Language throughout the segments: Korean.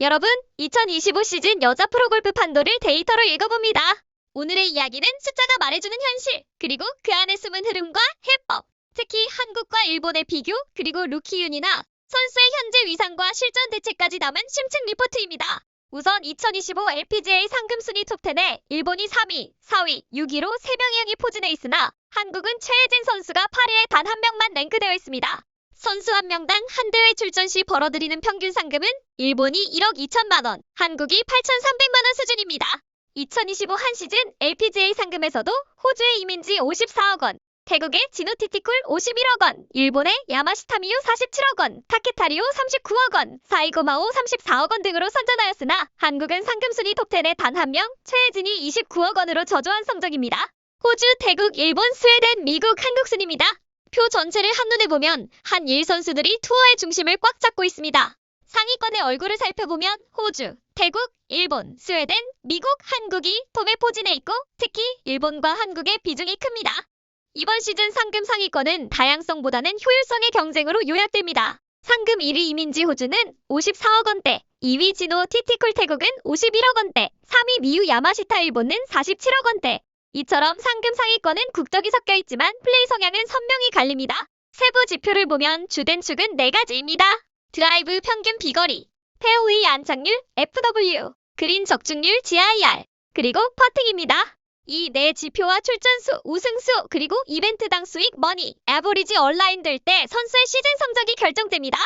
여러분, 2025 시즌 여자 프로골프 판도를 데이터로 읽어봅니다. 오늘의 이야기는 숫자가 말해주는 현실, 그리고 그 안에 숨은 흐름과 해법, 특히 한국과 일본의 비교, 그리고 루키윤이나 선수의 현재 위상과 실전 대책까지 담은 심층 리포트입니다. 우선 2025 LPGA 상금 순위 톱10에 일본이 3위, 4위, 6위로 3명의 형이 포진해 있으나 한국은 최혜진 선수가 8위에 단 한 명만 랭크되어 있습니다. 선수 한 명당 한 대회 출전 시 벌어들이는 평균 상금은 일본이 1억 2천만 원, 한국이 8,300만 원 수준입니다. 2025 한 시즌 LPGA 상금에서도 호주의 이민지 54억 원, 태국의 지노티티쿨 51억 원, 일본의 야마시타미유 47억 원, 타케타리오 39억 원, 사이고마오 34억 원 등으로 선전하였으나 한국은 상금 순위 톱10에 단 한 명, 최혜진이 29억 원으로 저조한 성적입니다. 호주, 태국, 일본, 스웨덴, 미국, 한국 순입니다. 표 전체를 한눈에 보면 한일 선수들이 투어의 중심을 꽉 잡고 있습니다. 상위권의 얼굴을 살펴보면 호주, 태국, 일본, 스웨덴, 미국, 한국이 톱에 포진해 있고 특히 일본과 한국의 비중이 큽니다. 이번 시즌 상금 상위권은 다양성보다는 효율성의 경쟁으로 요약됩니다. 상금 1위 이민지 호주는 54억 원대, 2위 진호 티티쿨 태국은 51억 원대, 3위 미유 야마시타 일본은 47억 원대, 이처럼 상금 상위권은 국적이 섞여 있지만 플레이 성향은 선명히 갈립니다. 세부 지표를 보면 주된 축은 4가지입니다. 드라이브 평균 비거리, 페어웨이 안착률 FW, 그린 적중률 GIR, 그리고 퍼팅입니다. 이 네 지표와 출전수, 우승수, 그리고 이벤트당 수익, 머니, 에버리지 얼라인 될 때 선수의 시즌 성적이 결정됩니다.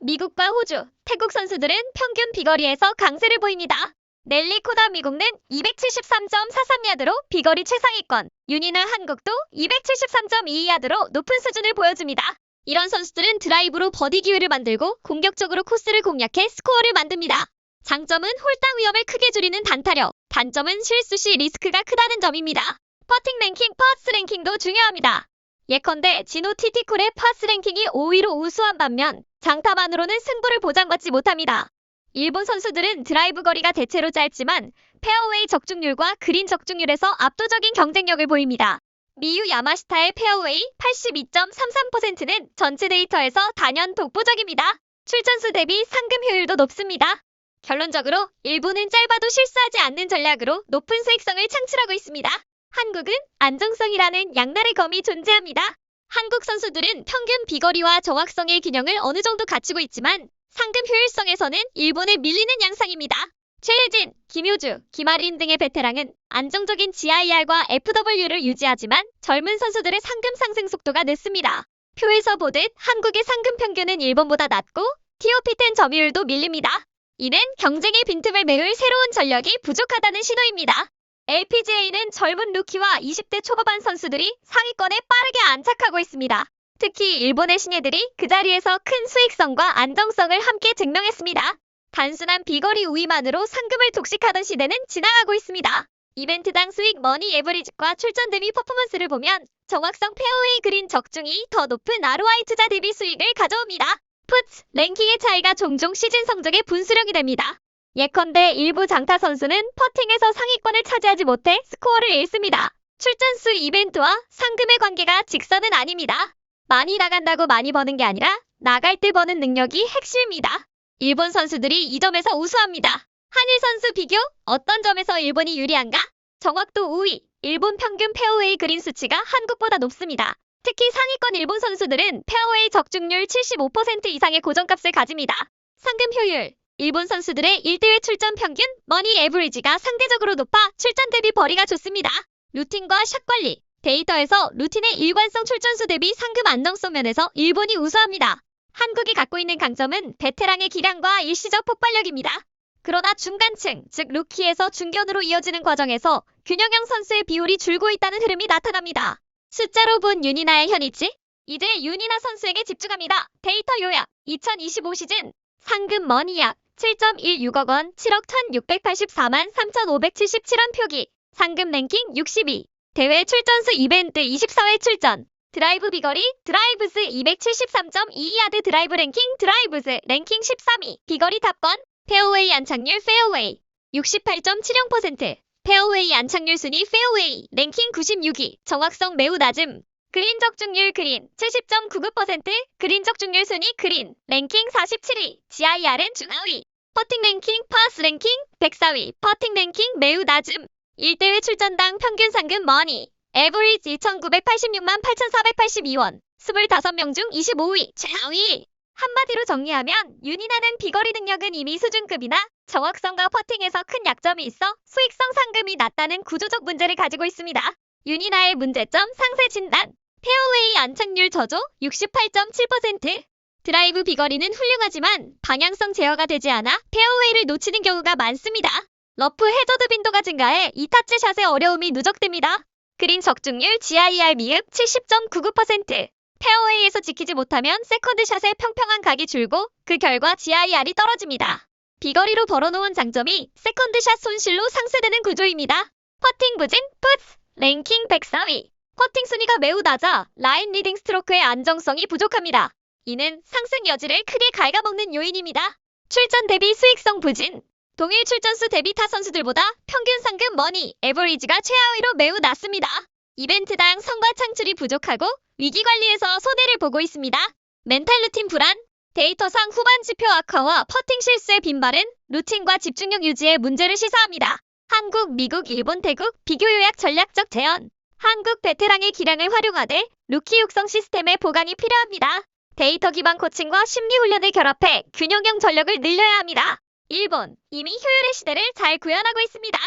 미국과 호주, 태국 선수들은 평균 비거리에서 강세를 보입니다. 넬리 코다 미국은 273.43야드로 비거리 최상위권, 윤이나 한국도 273.22야드로 높은 수준을 보여줍니다. 이런 선수들은 드라이브로 버디 기회를 만들고 공격적으로 코스를 공략해 스코어를 만듭니다. 장점은 홀당 위험을 크게 줄이는 단타력, 단점은 실수 시 리스크가 크다는 점입니다. 퍼팅 랭킹, 퍼스 랭킹도 중요합니다. 예컨대 진호 티티쿨의 퍼스 랭킹이 5위로 우수한 반면 장타만으로는 승부를 보장받지 못합니다. 일본 선수들은 드라이브 거리가 대체로 짧지만 페어웨이 적중률과 그린 적중률에서 압도적인 경쟁력을 보입니다. 미유 야마시타의 페어웨이 82.33%는 전체 데이터에서 단연 독보적입니다. 출전수 대비 상금 효율도 높습니다. 결론적으로 일본은 짧아도 실수하지 않는 전략으로 높은 수익성을 창출하고 있습니다. 한국은 안정성이라는 양날의 검이 존재합니다. 한국 선수들은 평균 비거리와 정확성의 균형을 어느 정도 갖추고 있지만 상금 효율성에서는 일본에 밀리는 양상입니다. 최혜진, 김효주, 김아린 등의 베테랑은 안정적인 GIR과 FW를 유지하지만 젊은 선수들의 상금 상승 속도가 늦습니다. 표에서 보듯 한국의 상금 평균은 일본보다 낮고 TOP10 점유율도 밀립니다. 이는 경쟁의 빈틈을 메울 새로운 전력이 부족하다는 신호입니다. LPGA는 젊은 루키와 20대 초반반 선수들이 상위권에 빠르게 안착하고 있습니다. 특히 일본의 신예들이 그 자리에서 큰 수익성과 안정성을 함께 증명했습니다. 단순한 비거리 우위만으로 상금을 독식하던 시대는 지나가고 있습니다. 이벤트당 수익 머니 에버리지과 출전 대비 퍼포먼스를 보면 정확성 페어웨이 그린 적중이 더 높은 ROI 투자 대비 수익을 가져옵니다. 푸츠, 랭킹의 차이가 종종 시즌 성적의 분수령이 됩니다. 예컨대 일부 장타 선수는 퍼팅에서 상위권을 차지하지 못해 스코어를 잃습니다. 출전수 이벤트와 상금의 관계가 직선은 아닙니다. 많이 나간다고 많이 버는 게 아니라 나갈 때 버는 능력이 핵심입니다. 일본 선수들이 이 점에서 우수합니다. 한일 선수 비교 어떤 점에서 일본이 유리한가? 정확도 5위, 일본 평균 페어웨이 그린 수치가 한국보다 높습니다. 특히 상위권 일본 선수들은 페어웨이 적중률 75% 이상의 고정값을 가집니다. 상금 효율 일본 선수들의 1대회 출전 평균 머니 에브리지가 상대적으로 높아 출전 대비 벌이가 좋습니다. 루틴과 샷 관리 데이터에서 루틴의 일관성 출전수 대비 상금 안정성 면에서 일본이 우수합니다. 한국이 갖고 있는 강점은 베테랑의 기량과 일시적 폭발력입니다. 그러나 중간층, 즉 루키에서 중견으로 이어지는 과정에서 균형형 선수의 비율이 줄고 있다는 흐름이 나타납니다. 숫자로 본 윤이나의 현이치? 이제 윤이나 선수에게 집중합니다. 데이터 요약 2025 시즌 상금 머니약 7.16억 원 7억 1684만 3577원 표기 상금 랭킹 62 대회 출전수 이벤트 24회 출전. 드라이브 비거리 드라이브스 273.22야드 드라이브 랭킹 드라이브스 랭킹 13위. 비거리 탑권 페어웨이 안착률 페어웨이. 68.70% 페어웨이 안착률 순위 페어웨이. 랭킹 96위. 정확성 매우 낮음. 그린 적중률 그린 70.99% 그린 적중률 순위 그린 랭킹 47위. GIR은 중하위. 퍼팅 랭킹, 파스 랭킹 104위, 퍼팅 랭킹 매우 낮음. 1대회 출전당 평균 상금 머니. 에버리지 1986만 8482원. 25명 중 25위, 최하위. 한마디로 정리하면 윤이나는 비거리 능력은 이미 수준급이나 정확성과 퍼팅에서 큰 약점이 있어 수익성 상금이 낮다는 구조적 문제를 가지고 있습니다. 윤이나의 문제점 상세 진단. 페어웨이 안착률 저조 68.7%. 드라이브 비거리는 훌륭하지만 방향성 제어가 되지 않아 페어웨이를 놓치는 경우가 많습니다. 러프 해저드 빈도가 증가해 이 타치 샷의 어려움이 누적됩니다. 그린 적중률 GIR 미흡 70.99%. 페어웨이에서 지키지 못하면 세컨드 샷의 평평한 각이 줄고 그 결과 GIR이 떨어집니다. 비거리로 벌어놓은 장점이 세컨드 샷 손실로 상쇄되는 구조입니다. 퍼팅 부진 푸츠 랭킹 104위. 퍼팅 순위가 매우 낮아 라인 리딩 스트로크의 안정성이 부족합니다. 이는 상승 여지를 크게 갉아먹는 요인입니다. 출전 대비 수익성 부진. 동일 출전수 대비 타 선수들보다 평균 상금 머니, 에버리지가 최하위로 매우 낮습니다. 이벤트당 성과 창출이 부족하고 위기 관리에서 손해를 보고 있습니다. 멘탈 루틴 불안, 데이터상 후반 지표 악화와 퍼팅 실수의 빈말은 루틴과 집중력 유지에 문제를 시사합니다. 한국, 미국, 일본, 태국 비교 요약 전략적 재현. 한국 베테랑의 기량을 활용하되 루키 육성 시스템의 보강이 필요합니다. 데이터 기반 코칭과 심리 훈련을 결합해 균형형 전력을 늘려야 합니다. 일본, 이미 효율의 시대를 잘 구현하고 있습니다.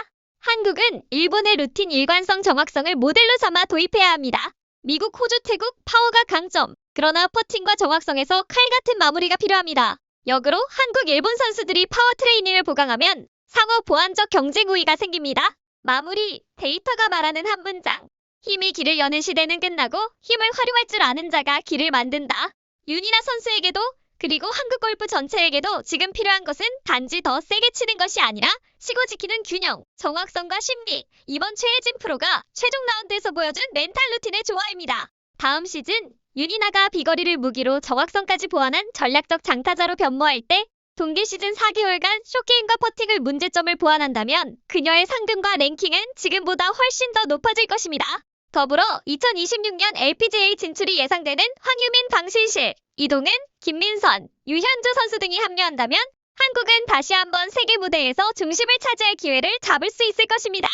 한국은 일본의 루틴 일관성 정확성을 모델로 삼아 도입해야 합니다. 미국, 호주, 태국 파워가 강점. 그러나 퍼팅과 정확성에서 칼 같은 마무리가 필요합니다. 역으로 한국, 일본 선수들이 파워 트레이닝을 보강하면 상호 보완적 경쟁 우위가 생깁니다. 마무리, 데이터가 말하는 한 문장. 힘이 길을 여는 시대는 끝나고 힘을 활용할 줄 아는 자가 길을 만든다. 윤이나 선수에게도 그리고 한국 골프 전체에게도 지금 필요한 것은 단지 더 세게 치는 것이 아니라 치고 지키는 균형, 정확성과 심리. 이번 최혜진 프로가 최종 라운드에서 보여준 멘탈 루틴의 조화입니다. 다음 시즌 윤이나가 비거리를 무기로 정확성까지 보완한 전략적 장타자로 변모할 때 동기 시즌 4개월간 쇼게임과 퍼팅을 문제점을 보완한다면 그녀의 상금과 랭킹은 지금보다 훨씬 더 높아질 것입니다. 더불어 2026년 LPGA 진출이 예상되는 황유민, 방신실, 이동은, 김민선, 유현주 선수 등이 합류한다면 한국은 다시 한번 세계 무대에서 중심을 차지할 기회를 잡을 수 있을 것입니다.